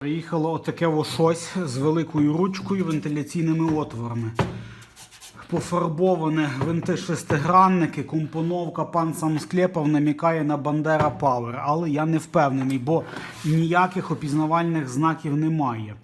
Приїхало отаке во щось з великою ручкою, вентиляційними отворами. Пофарбоване винти шестигранники, компоновка пан сам склепав намікає на Бандера Power, але я не впевнений, бо ніяких опізнавальних знаків немає.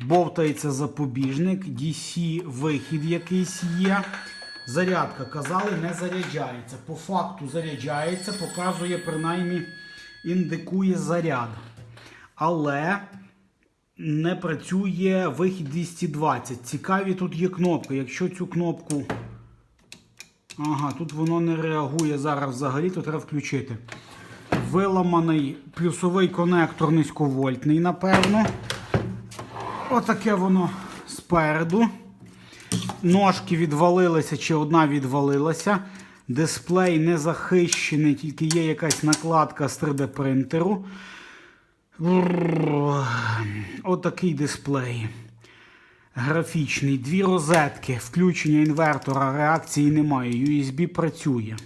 Бовтається запобіжник, DC вихід якийсь є. Зарядка, казали, не заряджається. По факту заряджається, показує, принаймні, індикує заряд. Але не працює вихід 220. Цікаві тут є кнопки. Якщо цю кнопку. Ага, тут воно не реагує зараз взагалі, то треба включити. Виламаний плюсовий конектор низьковольтний, напевно. Отаке воно спереду. Ножки відвалилися, чи одна відвалилася. Дисплей не захищений, тільки є якась накладка з 3D Отакий дисплей. Графічний. Дві розетки. Включення інвертора, реакції немає. USB працює.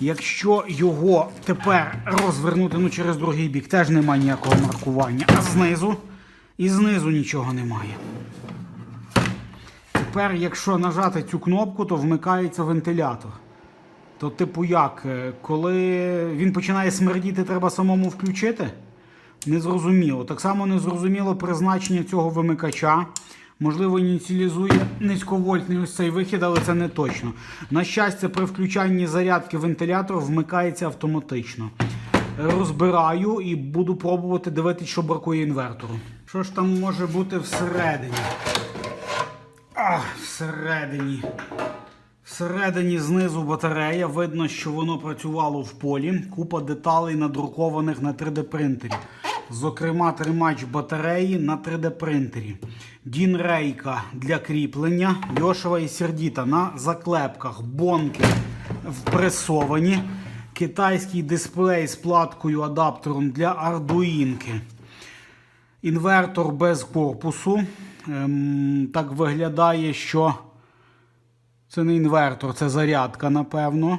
Якщо його тепер розвернути ну, через другий бік, теж немає ніякого маркування. А знизу і знизу нічого немає. Тепер, якщо нажати цю кнопку, то вмикається вентилятор. То, типу, як? Е, Коли він починає смердіти, треба самому включити? Незрозуміло. Так само незрозуміло призначення цього вимикача. Можливо, ініціалізує низьковольтний ось цей вихід, але це не точно. На щастя, при включанні зарядки вентилятор вмикається автоматично. Розбираю і буду пробувати дивитися, що бракує інвертору. Що ж там може бути всередині? А, всередині. Всередині знизу батарея. Видно, що воно працювало в полі. Купа деталей надрукованих на 3D принтері. Зокрема, тримач батареї на 3D принтері. Дін-рейка для кріплення. Дьошева і сердіта на заклепках. Бонки впресовані. Китайський дисплей з платкою адаптером для ардуїнки. Інвертор без корпусу. Ем, так виглядає, що це не інвертор, це зарядка, напевно.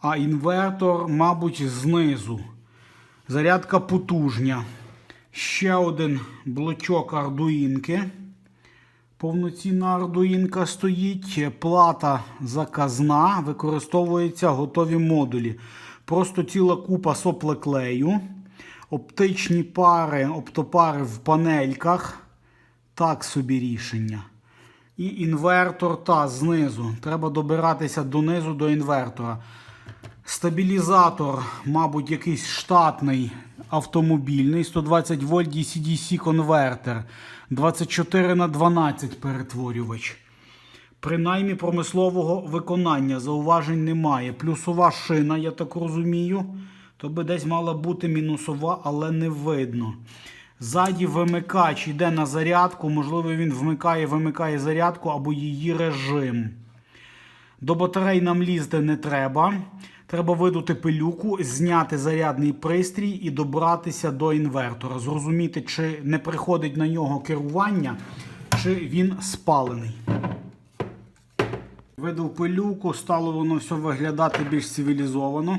А інвертор, мабуть, знизу. Зарядка потужня. Ще один блочок ардуїнки. Повноцінна ардуїнка стоїть. Плата заказна. Використовуються готові модулі. Просто ціла купа соплеклею. Оптичні пари, оптопари в панельках. Так собі рішення. І інвертор та знизу. Треба добиратися донизу до інвертора. Стабілізатор, мабуть, якийсь штатний автомобільний. 120 вольт DC-DC конвертер. 24 на 12 перетворювач. Принаймні промислового виконання зауважень немає. Плюсова шина, я так розумію. То би десь мала бути мінусова, але не видно. Ззаді вимикач йде на зарядку, можливо, він вмикає, вимикає зарядку або її режим. До батарей нам лізти не треба. Треба видути пилюку, зняти зарядний пристрій і добратися до інвертора. Зрозуміти, чи не приходить на нього керування, чи він спалений. Видав пилюку, стало воно все виглядати більш цивілізовано.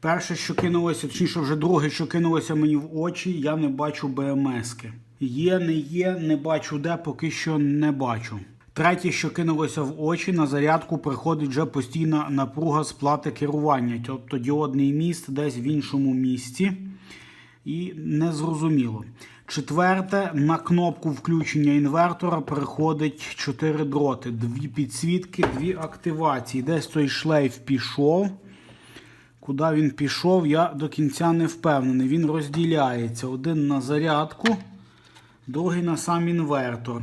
Перше, що кинулося, точніше, вже друге, що кинулося мені в очі, я не бачу БМСки. Є, не є, не бачу де, поки що не бачу. Третє, що кинулося в очі, на зарядку приходить вже постійна напруга з плати керування, тобто діодний міст десь в іншому місці. І незрозуміло. Четверте, на кнопку включення інвертора приходить 4 дроти, дві підсвітки, дві активації. Десь той шлейф пішов. Куди він пішов, я до кінця не впевнений. Він розділяється. Один на зарядку, другий на сам інвертор.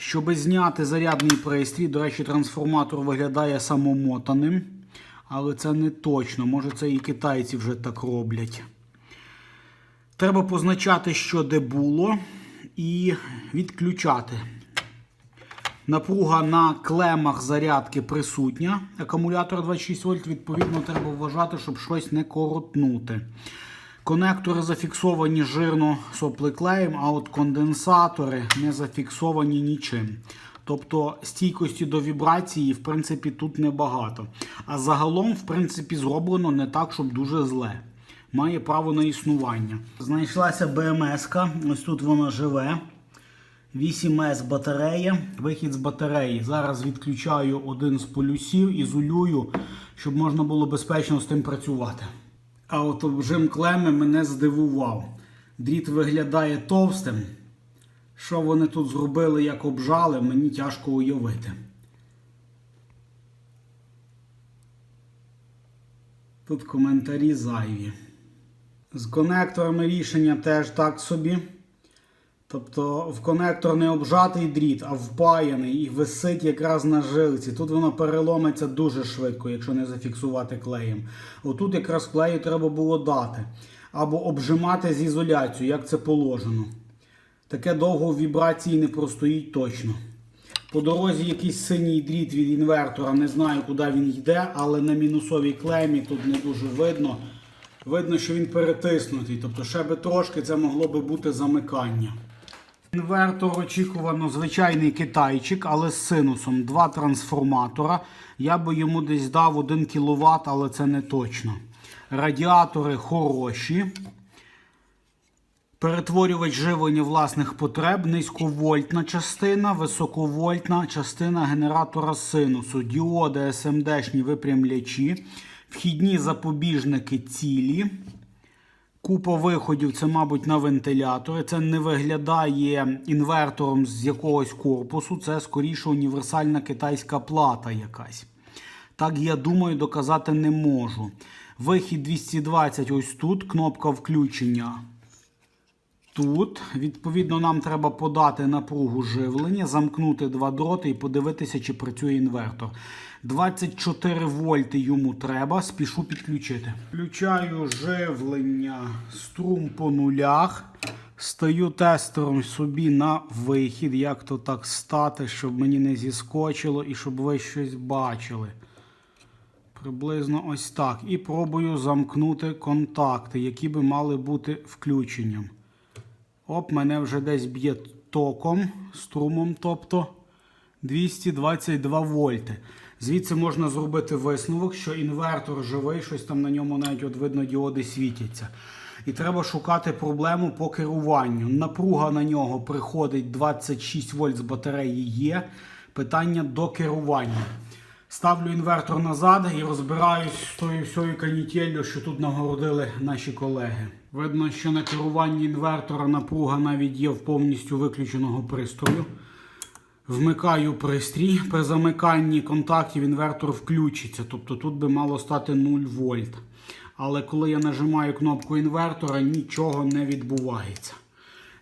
Щоб зняти зарядний пристрій, до речі, трансформатор виглядає самомотаним. Але це не точно. Може це і китайці вже так роблять. Треба позначати, що де було, і відключати. Напруга на клемах зарядки присутня. Акумулятор 26 вольт, відповідно, треба вважати, щоб щось не коротнути. Конектори зафіксовані жирно соплеклеєм, а от конденсатори не зафіксовані нічим. Тобто стійкості до вібрації, в принципі, тут небагато. А загалом, в принципі, зроблено не так, щоб дуже зле. має право на існування. Знайшлася БМС-ка, ось тут вона живе. 8С батарея, вихід з батареї. Зараз відключаю один з полюсів, ізолюю, щоб можна було безпечно з тим працювати. А от обжим клеми мене здивував. Дріт виглядає товстим. Що вони тут зробили, як обжали, мені тяжко уявити. Тут коментарі зайві. З конекторами рішення теж так собі. Тобто в конектор не обжатий дріт, а впаяний і висить якраз на жилці. Тут воно переломиться дуже швидко, якщо не зафіксувати клеєм. Отут якраз клею треба було дати. Або обжимати з ізоляцією, як це положено. Таке довго в вібрації не простоїть точно. По дорозі якийсь синій дріт від інвертора, не знаю, куди він йде, але на мінусовій клемі тут не дуже видно. Видно, що він перетиснутий. Тобто ще би трошки це могло би бути замикання. Інвертор очікувано звичайний китайчик, але з синусом. Два трансформатора. Я би йому десь дав 1 кВт, але це не точно. Радіатори хороші. Перетворювач живлення власних потреб, низьковольтна частина, високовольтна частина генератора синусу, діоди СМДшні випрямлячі, вхідні запобіжники цілі. Купа виходів, це, мабуть, на вентилятори. Це не виглядає інвертором з якогось корпусу, це скоріше універсальна китайська плата якась. Так, я думаю, доказати не можу. Вихід 220 ось тут, кнопка включення тут. Відповідно, нам треба подати напругу живлення, замкнути два дроти і подивитися, чи працює інвертор. 24 вольти йому треба, спішу підключити. Включаю живлення, струм по нулях. Стаю тестером собі на вихід, як то так стати, щоб мені не зіскочило і щоб ви щось бачили. Приблизно ось так. І пробую замкнути контакти, які би мали бути включенням. Оп, мене вже десь б'є током, струмом, тобто 222 вольти. Звідси можна зробити висновок, що інвертор живий, щось там на ньому навіть от видно діоди світяться. І треба шукати проблему по керуванню. Напруга на нього приходить 26 вольт з батареї є. Питання до керування. Ставлю інвертор назад і розбираюсь з тою всією канітеллю, що тут нагородили наші колеги. Видно, що на керуванні інвертора напруга навіть є в повністю виключеного пристрою. Вмикаю пристрій. При замиканні контактів інвертор включиться. Тобто тут би мало стати 0 вольт. Але коли я нажимаю кнопку інвертора, нічого не відбувається.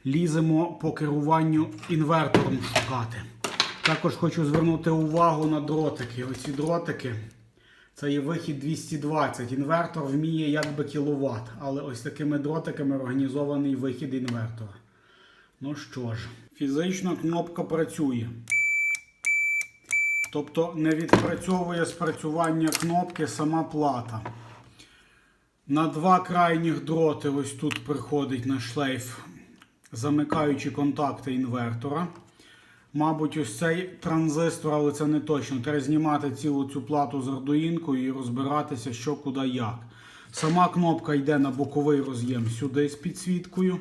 Ліземо по керуванню інвертором шукати. Також хочу звернути увагу на дротики. Оці дротики. Це є вихід 220. Інвертор вміє якби кіловат, але ось такими дротиками організований вихід інвертора. Ну що ж, фізично кнопка працює. Тобто не відпрацьовує спрацювання кнопки сама плата. На два крайніх дроти ось тут приходить на шлейф, замикаючи контакти інвертора. Мабуть, ось цей транзистор, але це не точно. Треба знімати цілу цю плату з ардуїнкою і розбиратися, що куди як. Сама кнопка йде на боковий роз'єм сюди з підсвіткою.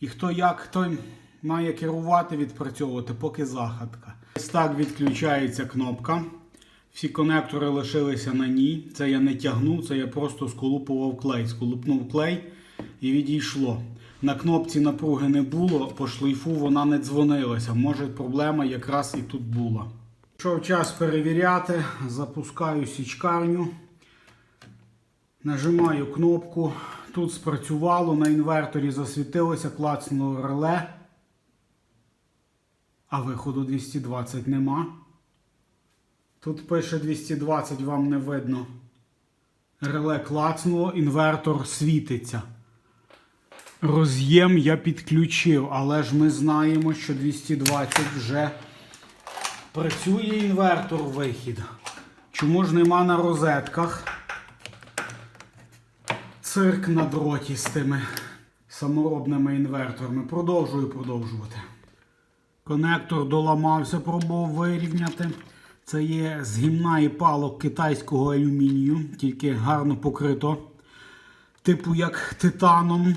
І хто як, той має керувати, відпрацьовувати, поки захатка. Ось так відключається кнопка. Всі конектори лишилися на ній. Це я не тягнув, це я просто сколупував клей. Сколупнув клей і відійшло. На кнопці напруги не було, по шлейфу вона не дзвонилася. Може проблема якраз і тут була. Пішов час перевіряти, запускаю січкарню, нажимаю кнопку. Тут спрацювало, на інверторі засвітилося, клацнуло реле. А виходу 220 нема. Тут пише 220, вам не видно. Реле клацнуло, інвертор світиться. Роз'єм я підключив, але ж ми знаємо, що 220 вже працює інвертор вихід. Чому ж нема на розетках? Цирк на дроті з тими саморобними інверторами. Продовжую продовжувати. Конектор доламався, пробував вирівняти. Це є з гімна і палок китайського алюмінію, тільки гарно покрито типу як титаном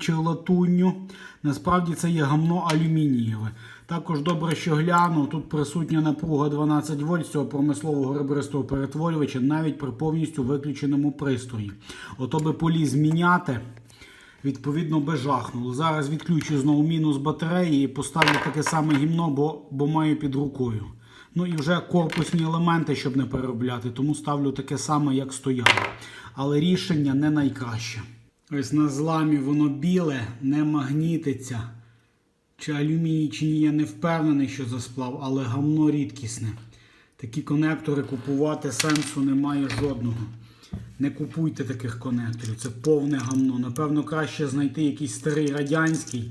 чи латунню. Насправді це є гамно алюмінієве. Також добре, що гляну, тут присутня напруга 12 вольт цього промислового ребристого перетворювача навіть при повністю виключеному пристрої. Ото би поліз міняти, відповідно би жахнуло. Зараз відключу знову мінус батареї і поставлю таке саме гімно, бо, бо маю під рукою. Ну і вже корпусні елементи, щоб не переробляти, тому ставлю таке саме, як стояло. Але рішення не найкраще. Ось на зламі воно біле, не магнітиться. Чи алюміній, чи ні, я не впевнений, що за сплав, але гамно рідкісне. Такі конектори купувати сенсу немає жодного. Не купуйте таких конекторів, це повне гамно. Напевно, краще знайти якийсь старий радянський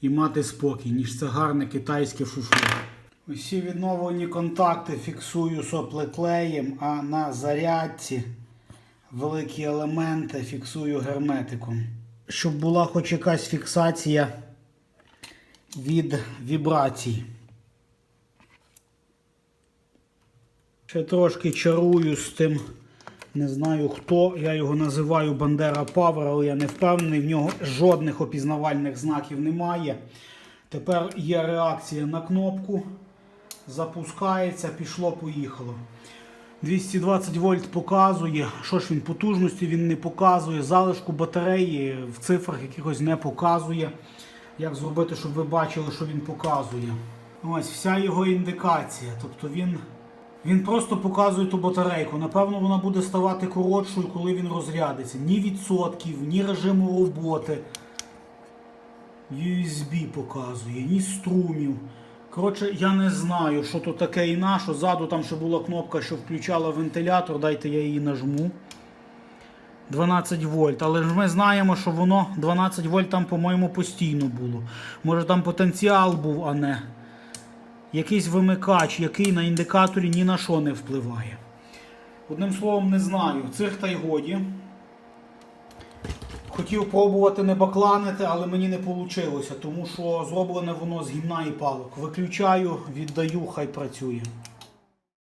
і мати спокій, ніж це гарне китайське фуфло. Усі відновлені контакти фіксую соплеклеєм, а на зарядці великі елементи фіксую герметиком. Щоб була хоч якась фіксація від вібрацій. Ще трошки чарую з тим, не знаю хто. Я його називаю Бандера Павер, але я не впевнений, в нього жодних опізнавальних знаків немає. Тепер є реакція на кнопку. Запускається, пішло, поїхало. 220 вольт показує. Що ж він потужності він не показує. Залишку батареї в цифрах якихось не показує. Як зробити, щоб ви бачили, що він показує. Ось вся його індикація. Тобто він, він просто показує ту батарейку. Напевно, вона буде ставати коротшою, коли він розрядиться. Ні відсотків, ні режиму роботи. USB показує, ні струмів. Коротше, я не знаю, що то таке і на що. Ззаду там ще була кнопка, що включала вентилятор. Дайте я її нажму. 12 вольт. Але ж ми знаємо, що воно 12 вольт там, по-моєму, постійно було. Може там потенціал був, а не якийсь вимикач, який на індикаторі ні на що не впливає. Одним словом, не знаю. Цих та й годі. Хотів пробувати не бакланити, але мені не вийшло, тому що зроблене воно з гімна і палок. Виключаю, віддаю, хай працює.